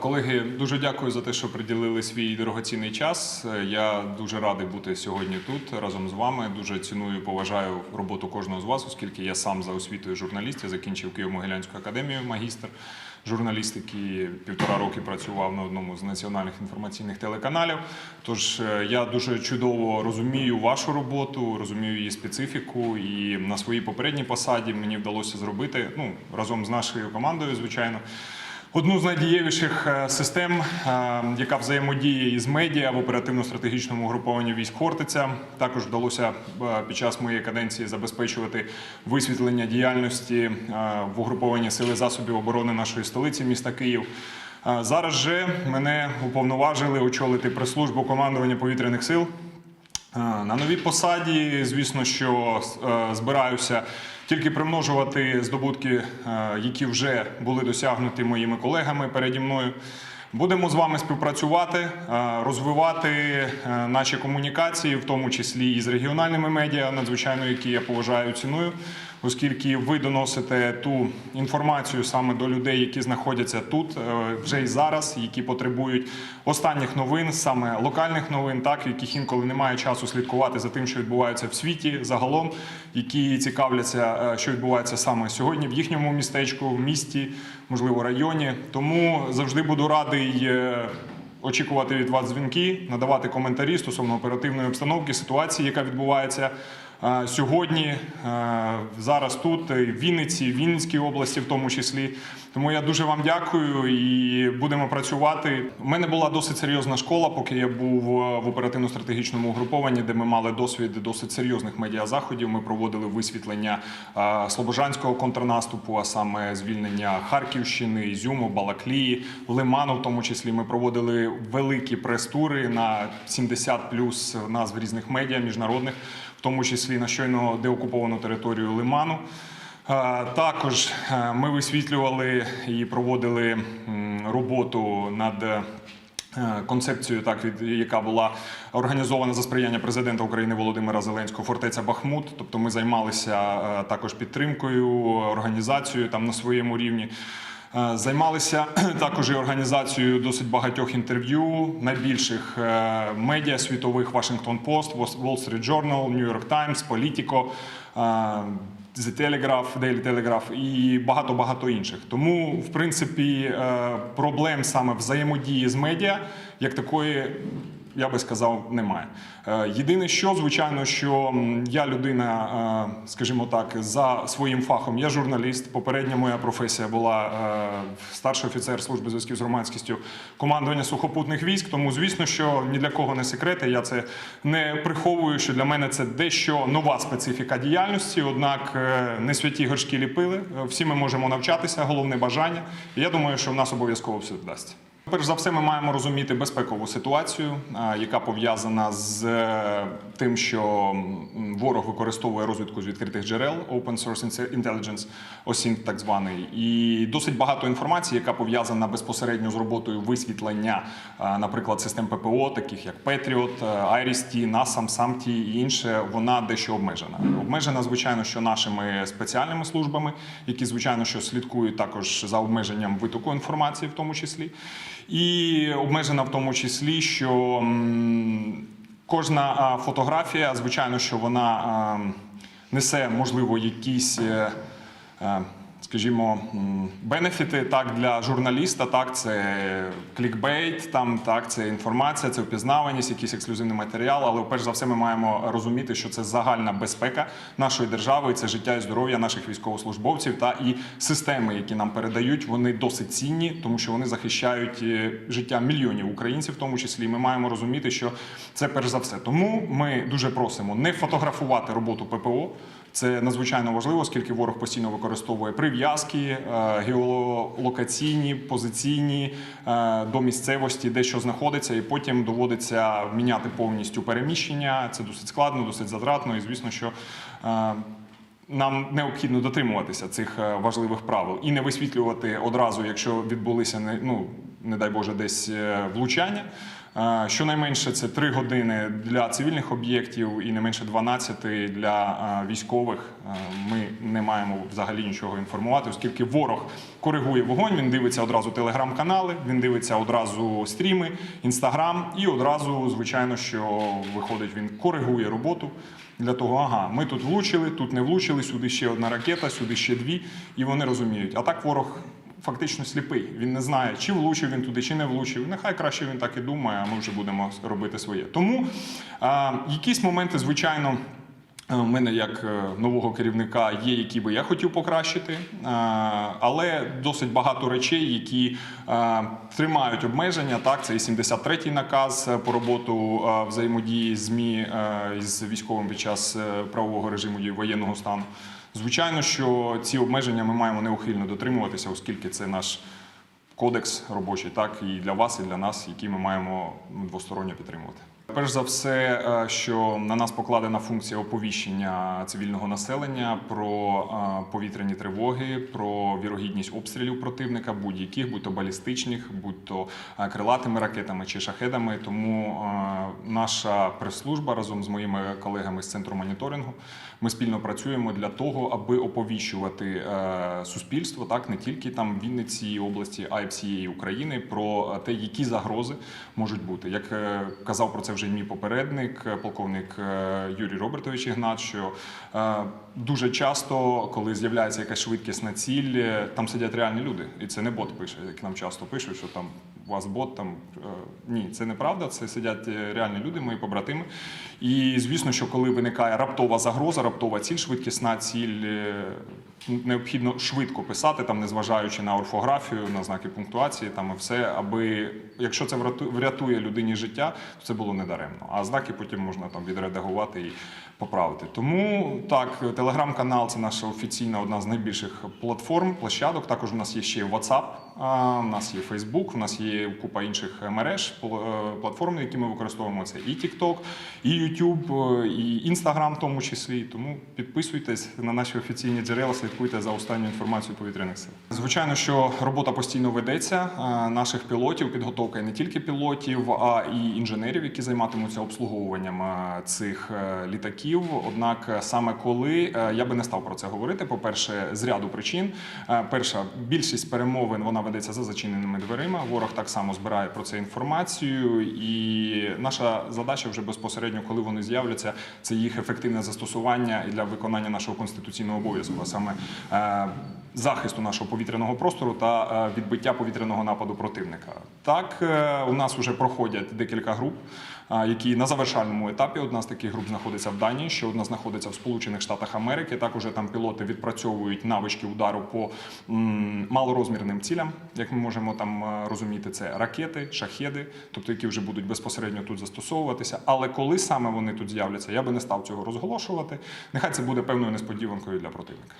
Колеги, дуже дякую за те, що приділили свій дорогоцінний час. Е, Я дуже радий бути сьогодні тут разом з вами. Дуже ціную і поважаю роботу кожного з вас, оскільки я сам за освітою журналіст. Я закінчив Києво-Могилянську академію, магістр журналістики. Півтора роки працював на одному з національних інформаційних телеканалів. Тож е, я дуже чудово розумію вашу роботу, розумію її специфіку. І на своїй попередній посаді мені вдалося зробити ну разом з нашою командою, звичайно. Одну з найдієвіших е, систем, е, яка взаємодіє із медіа в оперативно-стратегічному групованні військ Хортиця. Також вдалося е, під час моєї каденції забезпечувати висвітлення діяльності в угрупованні сили засобів оборони нашої столиці, міста Київ. Зараз же мене уповноважили очолити прес-службу командування повітряних сил. На новій посаді, звісно, що збираюся тільки примножувати здобутки, е, які вже були досягнуті моїми колегами переді мною. Будемо з вами співпрацювати, е, розвивати е, наші комунікації, в тому числі і з регіональними медіа, надзвичайно які я поважаю і ціную, оскільки ви доносите ту інформацію саме до людей, які знаходяться тут е, вже і зараз, які потребують останніх новин, саме локальних новин, так яких інколи немає часу слідкувати за тим, що відбувається в світі загалом, які цікавляться, е, що відбувається саме сьогодні в їхньому містечку, в місті, можливо, районі. Тому завжди буду радий. е, Очікувати від вас дзвінки, надавати коментарі стосовно оперативної обстановки, ситуації, яка відбувається сьогодні, зараз тут, в Вінниці, в Вінницькій області, в тому числі. Тому я дуже вам дякую і будемо працювати. У мене була досить серйозна школа, поки я був в оперативно-стратегічному угрупованні, де ми мали досвід досить серйозних медіазаходів. Ми проводили висвітлення Слобожанського контрнаступу, а саме звільнення Харківщини, Ізюму, Балаклії, Лиману, в тому числі. Ми проводили великі прес-тури на 70 плюс назв різних медіа міжнародних, в тому числі на щойно деокуповану територію Лиману. Е, Також е, ми висвітлювали і проводили роботу над е, концепцією, так від яка була організована за сприяння президента України Володимира Зеленського фортеця Бахмут. Тобто ми займалися також підтримкою, організацією там на своєму рівні. Е, Займалися також і організацією досить багатьох інтерв'ю найбільших е, медіа світових Washington Post, Wall Street Journal, New York Times, Politico, е, The Telegraph, Daily Telegraph і багато-багато інших. Тому, в принципі, проблем саме взаємодії з медіа як такої. Я би сказав, немає. Е, Єдине, що звичайно, що я людина, е, скажімо так, за своїм фахом. Я журналіст. Попередня моя професія була е, старший офіцер служби зв'язків з громадськістю командування сухопутних військ. Тому, звісно, що ні для кого не секрети. Я це не приховую. Що для мене це дещо нова специфіка діяльності. Однак не святі горшки ліпили. Всі ми можемо навчатися, головне бажання. Я думаю, що в нас обов'язково все вдасться. Перш за все, ми маємо розуміти безпекову ситуацію, яка пов'язана з е, тим, що ворог використовує розвідку з відкритих джерел, Open Source Intelligence, OSINT так званий, і досить багато інформації, яка пов'язана безпосередньо з роботою висвітлення, наприклад, систем ППО, таких як Patriot, IRIS-T, NASAM, SAMT і інше, вона дещо обмежена. Обмежена, звичайно, що нашими спеціальними службами, які звичайно що слідкують також за обмеженням витоку інформації, в тому числі. І обмежена в тому числі, що кожна фотографія, звичайно, що вона несе, можливо, якісь. Скажімо, бенефіти так для журналіста, так це клікбейт, там так це інформація, це впізнаваність, якийсь ексклюзивний матеріал. Але перш за все, ми маємо розуміти, що це загальна безпека нашої держави, це життя і здоров'я наших військовослужбовців та і системи, які нам передають, вони досить цінні, тому що вони захищають е, життя мільйонів українців, в тому числі. Ми маємо розуміти, що це перш за все. Тому ми дуже просимо не фотографувати роботу ППО. Це надзвичайно важливо, оскільки ворог постійно використовує прив'язки, е, геолокаційні, позиційні е, до місцевості, де що знаходиться, і потім доводиться міняти повністю переміщення. Це досить складно, досить затратно, і звісно, що. е, Нам необхідно дотримуватися цих важливих правил і не висвітлювати одразу, якщо відбулися не ну не дай Боже, десь влучання. Е, Щонайменше це 3 години для цивільних об'єктів і не менше 12 для е, військових. Е, Ми не маємо взагалі нічого інформувати, оскільки ворог коригує вогонь. Він дивиться одразу телеграм-канали, він дивиться одразу стріми, інстаграм, і одразу, звичайно, що виходить, він коригує роботу для того, ага, ми тут влучили, тут не влучили, сюди ще одна ракета, сюди ще дві, і вони розуміють. А так ворог фактично сліпий. Він не знає, чи влучив він туди, чи не влучив. Нехай краще він так і думає, а ми вже будемо робити своє. Тому е, якісь моменти, звичайно. Е, У мене як е, нового керівника є, які би я хотів покращити, е, але досить багато речей, які тримають обмеження. Так, це і 73-й наказ по роботу взаємодії ЗМІ з військовим під час правового режиму і воєнного стану. Звичайно, що ці обмеження ми маємо неухильно дотримуватися, оскільки це наш кодекс робочий, так і для вас, і для нас, який ми маємо двосторонньо підтримувати. Перш за все, е, що на нас покладена функція оповіщення цивільного населення про е, повітряні тривоги, про вірогідність обстрілів противника, будь-яких, будь то балістичних, будь то е, крилатими ракетами чи шахедами. Тому наша прес-служба разом з моїми колегами з центру моніторингу ми спільно працюємо для того, аби оповіщувати суспільство, так не тільки там Вінниці області, а й всієї України про те, які загрози можуть бути. Як казав про це вже мій попередник, е, полковник е, Юрій Робертович Ігнат, що е, дуже часто, коли з'являється якась швидкісна ціль, е, там сидять реальні люди, і це не бот пише, як нам часто пишуть, що там у вас бот там ні, це неправда. Це сидять реальні люди, мої побратими. І звісно, що коли виникає раптова загроза, раптова ціль, швидкісна ціль. Необхідно швидко писати, там, незважаючи на орфографію, на знаки пунктуації, там і все, аби якщо це врятує людині життя, то це було недаремно. А знаки потім можна там відредагувати і поправити. Тому так, телеграм-канал це наша офіційна одна з найбільших платформ, площадок. Також у нас є ще WhatsApp, у нас є Facebook, у нас є купа інших мереж, е, платформ, які ми використовуємо. Це і TikTok, і YouTube, е, і Instagram в тому числі. Тому підписуйтесь на наші офіційні джерела, слідкуйте за останньою інформацією повітряних сил. Звичайно, що робота постійно ведеться. е, Наших пілотів, підготовка не тільки пілотів, а і інженерів, які займатимуться обслуговуванням цих літаків. Однак саме коли я би не став про це говорити. По-перше, з ряду причин. Перша більшість перемовин вона ведеться за зачиненими дверима. Ворог так само збирає про це інформацію, і наша задача вже безпосередньо, коли вони з'являться, це їх ефективне застосування і для виконання нашого конституційного обов'язку, а саме е, захисту нашого повітряного простору та е, відбиття повітряного нападу противника. Так, е, у нас вже проходять декілька груп, які на завершальному етапі. Одна з таких груп знаходиться в Данії, ще одна знаходиться в Сполучених Штатах Америки. Так уже там пілоти відпрацьовують навички удару по малорозмірним цілям, як ми можемо там е, розуміти, це ракети, шахеди, тобто які вже будуть безпосередньо тут застосовуватися. Але коли саме вони тут з'являться, я би не став цього розголошувати. Нехай це буде певною несподіванкою для противника.